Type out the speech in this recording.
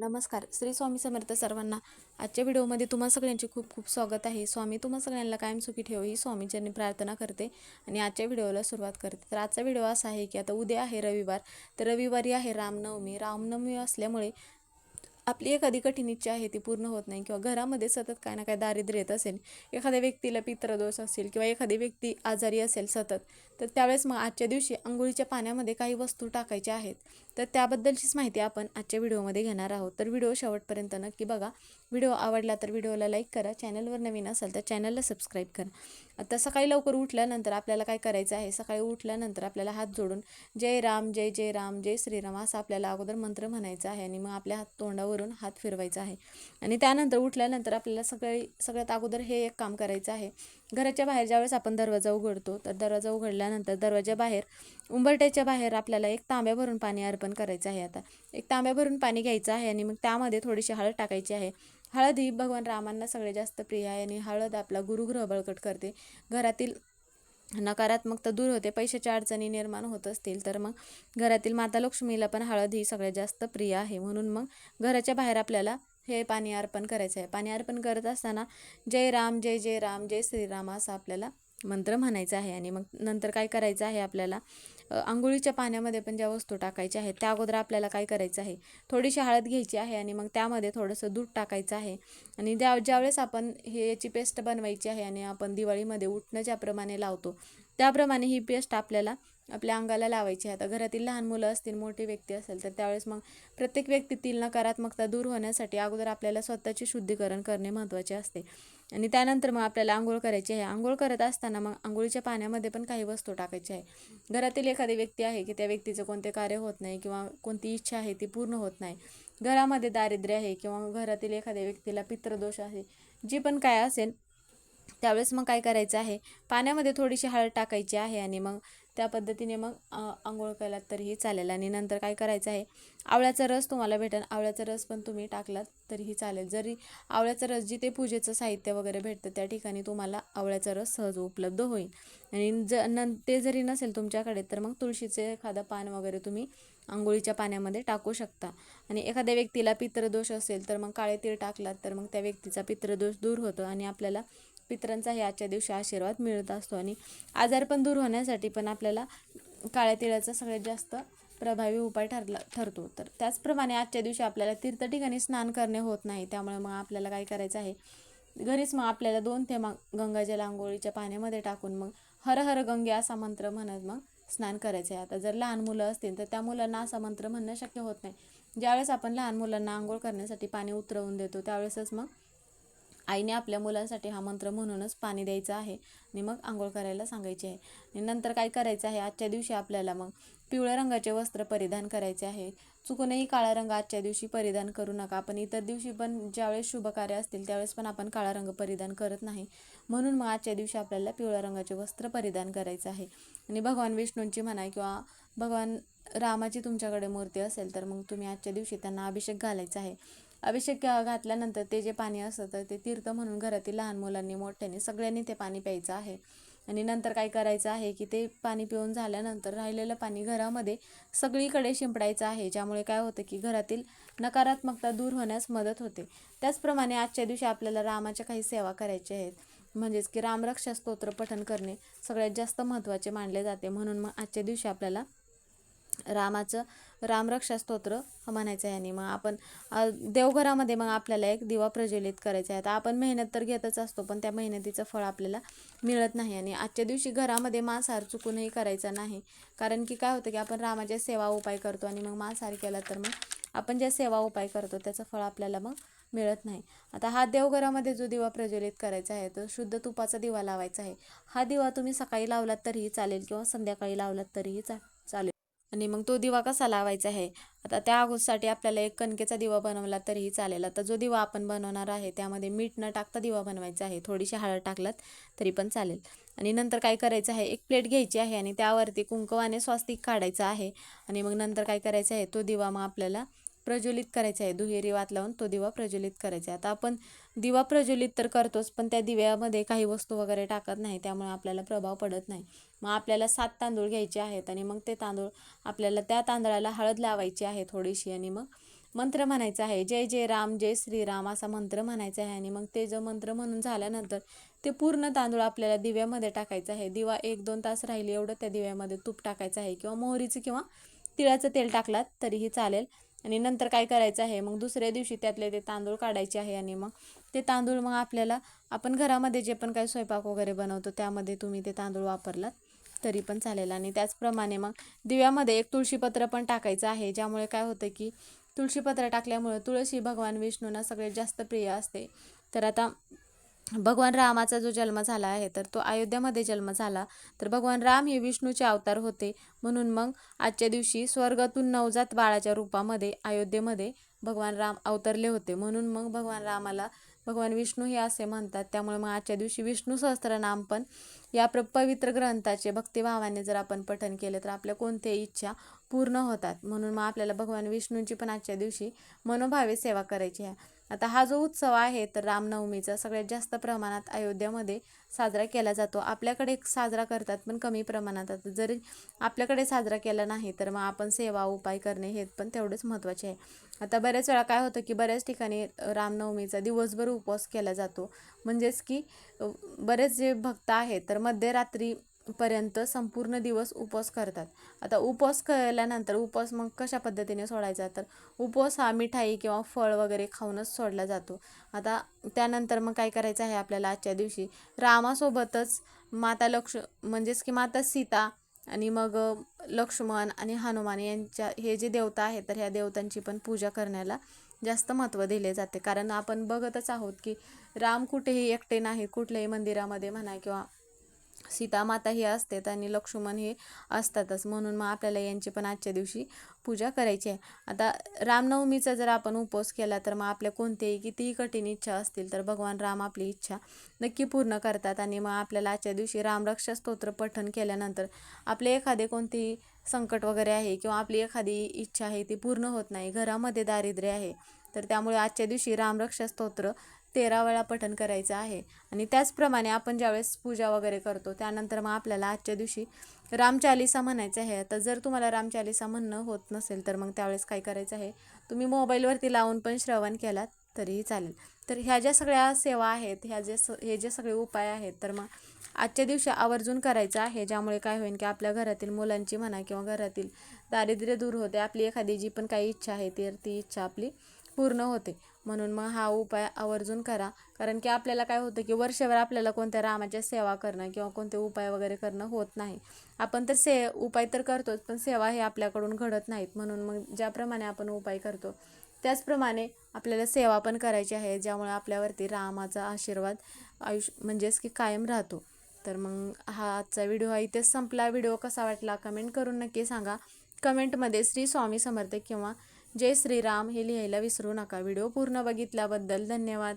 नमस्कार. श्री स्वामी समर्थ सर्वांना आजच्या व्हिडिओमध्ये तुम्हा सगळ्यांचे खूप खूप स्वागत आहे. स्वामी तुम्हा सगळ्यांना कायम सुखी ठेव ही स्वामीचरणी प्रार्थना करते आणि आजच्या व्हिडिओला सुरुवात करते. तर आजचा व्हिडिओ असा आहे की आता उद्या आहे रविवार. तर रविवारी आहे रामनवमी. रामनवमी असल्यामुळे आपली एखादी कठीण इच्छा आहे ती पूर्ण होत नाही किंवा घरामध्ये सतत काय ना काय दारिद्र्य येत असेल एखाद्या व्यक्तीला पित्रदोष असेल किंवा एखादी व्यक्ती आजारी असेल सतत तर त्यावेळेस मग आजच्या दिवशी आंघोळीच्या पाण्यामध्ये काही वस्तू टाकायच्या आहेत. तर त्याबद्दलचीच माहिती आपण आजच्या व्हिडिओमध्ये घेणार आहोत. तर व्हिडिओ शेवटपर्यंत नक्की बघा. व्हिडिओ आवडला तर व्हिडिओला लाईक करा. चॅनलवर नवीन असाल तर चॅनलला सबस्क्राईब करा. आता सकाळी लवकर उठल्यानंतर आपल्याला काय करायचं आहे? सकाळी उठल्यानंतर आपल्याला हात जोडून जय राम जय जय राम जय श्रीराम असा आपल्याला अगोदर मंत्र म्हणायचा आहे आणि मग आपल्या हात तोंडावरून हात फिरवायचा आहे. आणि त्यानंतर उठल्यानंतर आपल्याला सगळी सगळ्यात अगोदर हे एक काम करायचं आहे. घराच्या बाहेर ज्यावेळेस आपण दरवाजा उघडतो तर दरवाजा उघडल्यानंतर दरवाजा बाहेर उंबरट्याच्या बाहेर आपल्याला एक तांब्या भरून पाणी अर्पण करायचं आहे आता. एक तांब्या भरून पाणी घ्यायचं आहे आणि मग त्यामध्ये थोडीशी हळद टाकायची आहे. हळद ही भगवान रामांना सगळ्यात जास्त प्रिय आहे आणि हळद आपला गुरुग्रह बळकट करते. घरातील नकारात्मकता दूर होते. पैशाच्या अडचणी निर्माण होत असतील तर मग घरातील माता लक्ष्मीला पण हळद ही सगळ्यात जास्त प्रिय आहे. म्हणून मग घराच्या बाहेर आपल्याला हे पाणी अर्पण करायचं आहे. पाणी अर्पण करत असताना जय राम जय जय राम जय श्रीराम असा आपल्याला मंत्र म्हणायचा आहे. आणि मग नंतर काय करायचं आहे आपल्याला? आंघोळीच्या पाण्यामध्ये पण ज्या वस्तू टाकायच्या आहेत त्या अगोदर आपल्याला काय करायचं आहे? थोडीशी हळद घ्यायची आहे आणि मग त्यामध्ये थोडंसं दूध टाकायचं आहे. आणि ज्या ज्यावेळेस आपण हे याची पेस्ट बनवायची आहे आणि आपण दिवाळीमध्ये उठणं ज्याप्रमाणे लावतो त्याप्रमाणे ही पेस्ट आपल्याला आपल्या अंगाला लावायची आहे. आता घरातील लहान मुलं असतील मोठी व्यक्ती असेल तर त्यावेळेस मग प्रत्येक व्यक्तीतील नकारात्मकता दूर होण्यासाठी अगोदर आपल्याला स्वतःचे शुद्धीकरण करणे महत्त्वाचे असते. आणि त्यानंतर मग आपल्याला आंघोळ करायची आहे. आंघोळ करत असताना मग आंघोळीच्या पाण्यामध्ये पण काही वस्तू टाकायची आहे. घरातील एखादी व्यक्ती आहे की त्या व्यक्तीचं कोणते कार्य होत नाही किंवा कोणती इच्छा आहे ती पूर्ण होत नाही. घरामध्ये दारिद्र्य आहे किंवा घरातील एखाद्या व्यक्तीला पित्रदोष आहे जी पण काय असेल त्यावेळेस मग काय करायचं आहे? पाण्यामध्ये थोडीशी हळद टाकायची आहे आणि मग त्या पद्धतीने मग आंघोळ केलात तरीही चालेल. आणि नंतर काय करायचं आहे आवळ्याचा रस तुम्हाला भेटेल. आवळ्याचा रस पण तुम्ही टाकलात तरीही चालेल. जरी आवळ्याचा रस जिथे पूजेचं साहित्य वगैरे भेटतं त्या ठिकाणी तुम्हाला आवळ्याचा रस सहज उपलब्ध होईल. आणि ज न ते जरी नसेल तुमच्याकडे तर मग तुळशीचे एखादं पान वगैरे तुम्ही आंघोळीच्या पाण्यामध्ये टाकू शकता. आणि एखाद्या व्यक्तीला पित्रदोष असेल तर मग काळे तीळ टाकलात तर मग त्या व्यक्तीचा पित्रदोष दूर होतो. आणि आपल्याला पितरांचाही आजच्या दिवशी आशीर्वाद मिळत असतो. आणि आजार पण दूर होण्यासाठी पण आपल्याला काळ्या तिळाचा सगळ्यात जास्त प्रभावी उपाय ठरला ठरतो. तर त्याचप्रमाणे आजच्या दिवशी आपल्याला तीर्थ ठिकाणी स्नान करणे होत नाही. त्यामुळे मग आपल्याला काय करायचं आहे? घरीच मग आपल्याला दोन थेंब गंगाजल आंघोळीच्या पाण्यामध्ये टाकून मग हर हर गंगे असा मंत्र म्हणत मग स्नान करायचं आहे. आता जर लहान मुलं असतील तर त्या मुलांना असा मंत्र म्हणणं शक्य होत नाही. ज्यावेळेस आपण लहान मुलांना आंघोळ करण्यासाठी पाणी उतरवून देतो त्यावेळेसच मग आईने आपल्या मुलांसाठी हा मंत्र म्हणूनच पाणी द्यायचं आहे. आणि मग आंघोळ करायला सांगायची आहे. आणि नंतर काय करायचं आहे? आजच्या दिवशी आपल्याला मग पिवळ्या रंगाचे वस्त्र परिधान करायचे आहे. चुकूनही काळा रंग आजच्या दिवशी परिधान करू नका. आपण इतर दिवशी पण ज्यावेळेस शुभकार्य असतील त्यावेळेस पण आपण काळा रंग परिधान करत नाही. म्हणून मग आजच्या दिवशी आपल्याला पिवळ्या रंगाचे वस्त्र परिधान करायचं आहे. आणि भगवान विष्णूंची म्हणा किंवा भगवान रामाची तुमच्याकडे मूर्ती असेल तर मग तुम्ही आजच्या दिवशी त्यांना अभिषेक घालायचा आहे. अभिषेक घातल्यानंतर ते जे पाणी असतं तर ते तीर्थ म्हणून घरातील लहान मुलांनी मोठ्याने सगळ्यांनी ते पाणी प्यायचं आहे. आणि नंतर काय करायचं आहे की ते पाणी पिऊन झाल्यानंतर राहिलेलं पाणी घरामध्ये सगळीकडे शिंपडायचं आहे. ज्यामुळे काय होतं की घरातील नकारात्मकता दूर होण्यास मदत होते. त्याचप्रमाणे आजच्या दिवशी आपल्याला रामाच्या काही सेवा करायच्या आहेत. म्हणजेच की रामरक्षा स्तोत्र पठण करणे सगळ्यात जास्त महत्त्वाचे मानले जाते. म्हणून मग आजच्या दिवशी आपल्याला रामाचं रामरक्षा स्तोत्र म्हणायचं आहे आणि मग आपण देवघरामध्ये मग आपल्याला एक दिवा प्रज्वलित करायचा आहे. आता आपण मेहनत तर घेतच असतो पण त्या मेहनतीचं फळ आपल्याला मिळत नाही आणि आजच्या दिवशी घरामध्ये मांसाहार चुकूनही करायचा नाही. कारण की काय होतं की आपण रामाच्या सेवा उपाय करतो आणि मग मांसाहार केला तर मग आपण ज्या सेवा उपाय करतो त्याचं फळ आपल्याला मग मिळत नाही. आता हा देवघरामध्ये जो दिवा प्रज्वलित करायचा आहे तो शुद्ध तुपाचा दिवा लावायचा आहे. हा दिवा तुम्ही सकाळी लावलात तरीही चालेल किंवा संध्याकाळी लावलात तरीही चा चालेल. आणि मग तो दिवा कसा लावायचा आहे? आता त्या अगोदरसाठी आपल्याला एक कणकेचा दिवा बनवला तरीही चालेल. आता जो दिवा आपण बनवणार आहे त्यामध्ये मीठ न टाकता दिवा बनवायचा आहे. थोडीशी हळद टाकलात तरी पण चालेल. आणि नंतर काय करायचं आहे एक प्लेट घ्यायची आहे आणि त्यावरती कुंकवाने स्वास्तिक काढायचं आहे. आणि मग नंतर काय करायचं आहे तो दिवा मग आपल्याला प्रज्वलित करायचा आहे. दुहेरी वात लावून तो दिवा प्रज्वलित करायचा आहे. आता आपण दिवा प्रज्वलित तर करतोच पण त्या दिव्यामध्ये काही वस्तू वगैरे टाकत नाही त्यामुळे आपल्याला प्रभाव पडत नाही. मग आपल्याला सात तांदूळ घ्यायचे आहेत आणि मग ते तांदूळ आपल्याला त्या तांदळाला हळद लावायची आहे थोडीशी आणि मग मंत्र म्हणायचा आहे. जय जय राम जय श्रीराम असा मंत्र म्हणायचा आहे आणि मग ते जो मंत्र म्हणून झाल्यानंतर ते पूर्ण तांदूळ आपल्याला दिव्यामध्ये टाकायचं आहे. दिवा एक दोन तास राहिले एवढं त्या दिव्यामध्ये तूप टाकायचं आहे किंवा मोहरीचं किंवा तिळाचं तेल टाकलात तरीही चालेल. आणि नंतर काय करायचं आहे? मग दुसऱ्या दिवशी त्यातले ते तांदूळ काढायचे आहे आणि मग ते तांदूळ मग आपल्याला आपण घरामध्ये जे पण काही स्वयंपाक वगैरे बनवतो त्यामध्ये तुम्ही ते तांदूळ वापरलात तरी पण चालेल. आणि त्याचप्रमाणे मग दिव्यामध्ये एक तुळशीपत्र पण टाकायचं आहे ज्यामुळे काय होतं की तुळशीपत्र टाकल्यामुळे तुळशी भगवान विष्णूंना सगळ्यात जास्त प्रिय असते. तर आता भगवान रामाचा जो जन्म झाला आहे तर तो अयोध्यामध्ये जन्म झाला. तर भगवान राम हे विष्णूचे अवतार होते. म्हणून मग आजच्या दिवशी स्वर्गातून नवजात बाळाच्या रूपामध्ये अयोध्येमध्ये भगवान राम अवतरले होते. म्हणून मग भगवान रामाला भगवान विष्णू हे असे म्हणतात. त्यामुळे मग आजच्या दिवशी विष्णू सहस्त्रनाम पण या प्र पवित्र ग्रंथाचे भक्तिभावाने जर आपण पठन केले तर आपल्या कोणत्याही इच्छा पूर्ण होतात. म्हणून मग आपल्याला भगवान विष्णूंची पण आजच्या दिवशी मनोभावे सेवा करायची आहे. आता हा जो उत्सव आहे तर रामनवमीचा सगळ्यात जास्त प्रमाणात अयोध्यामध्ये साजरा केला जातो. आपल्याकडे साजरा करतात पण कमी प्रमाणात. आता जरी आपल्याकडे साजरा केला नाही तर मग आपण सेवा उपाय करणे हे पण तेवढेच महत्त्वाचे आहे. आता बऱ्याच वेळा काय होतं की बऱ्याच ठिकाणी रामनवमीचा दिवसभर उपवास केला जातो. म्हणजेच की बरेच जे भक्त आहेत तर मध्यरात्री पर्यंत संपूर्ण दिवस उपवास करतात. आता उपवास केल्यानंतर उपवास मग कशा पद्धतीने सोडायचा? तर उपवास हा मिठाई किंवा फळ वगैरे खाऊनच सोडला जातो. आता त्यानंतर मग काय करायचं आहे आपल्याला आजच्या दिवशी? रामासोबतच माता लक्ष म्हणजेच की माता सीता आणि मग लक्ष्मण आणि हनुमान यांच्या हे जे देवता आहेत तर ह्या देवतांची पण पूजा करण्याला जास्त महत्त्व दिले जाते. कारण आपण बघतच आहोत की राम कुठेही एकटे नाही कुठल्याही मंदिरामध्ये म्हणा किंवा सीतामाता ही असतात आणि लक्ष्मण हे असतातच. म्हणून मग आपल्याला यांची पण आजच्या दिवशी पूजा करायची आहे. आता रामनवमीचा जर आपण उपवास केला तर मग आपल्या कोणत्याही कितीही कठीण इच्छा असतील तर भगवान राम आपली इच्छा नक्की पूर्ण करतात. आणि मग आपल्याला आजच्या दिवशी रामरक्षा स्तोत्र पठण केल्यानंतर आपले एखादे कोणतेही संकट वगैरे आहे किंवा आपली एखादी इच्छा आहे ती पूर्ण होत नाही. घरामध्ये दारिद्र्य आहे. तर त्यामुळे आजच्या दिवशी रामरक्षा स्तोत्र तेरा वेळा पठण करायचं आहे. आणि त्याचप्रमाणे आपण ज्यावेळेस पूजा वगैरे करतो त्यानंतर मग आपल्याला आजच्या दिवशी रामचालिसा म्हणायचं आहे. आता जर तुम्हाला रामचालिसा म्हणणं होत नसेल तर मग त्यावेळेस काय करायचं आहे? तुम्ही मोबाईलवरती लावून पण श्रवण केलात तरीही चालेल. तर ह्या ज्या सगळ्या सेवा आहेत ह्या जे स हे जे सगळे उपाय आहेत तर मग आजच्या दिवशी आवर्जून करायचं आहे. ज्यामुळे काय होईल की आपल्या घरातील मुलांची म्हणा किंवा घरातील दारिद्र्य दूर होते आपली एखादी जी पण काही इच्छा आहे तर ती इच्छा आपली पूर्ण होते. म्हणून मग हा उपाय आवर्जून करा. कारण की आपल्याला काय होतं की वर्षभर आपल्याला कोणत्या रामाच्या सेवा करणं किंवा कोणते उपाय वगैरे करणं होत नाही. आपण तर से उपाय तर करतोच पण सेवा हे आपल्याकडून घडत नाहीत. म्हणून मग ज्याप्रमाणे आपण उपाय करतो त्याचप्रमाणे आपल्याला सेवा पण करायची आहे ज्यामुळे आपल्यावरती रामाचा आशीर्वाद आयुष्य म्हणजेच की कायम राहतो. तर मग हा आजचा व्हिडिओ हा इथेच संपला. व्हिडिओ कसा वाटला कमेंट करून नक्की सांगा. कमेंटमध्ये श्री स्वामी समर्थ किंवा जय श्रीराम हे लिहायला विसरू नका. व्हिडिओ पूर्ण बघितल्याबद्दल धन्यवाद.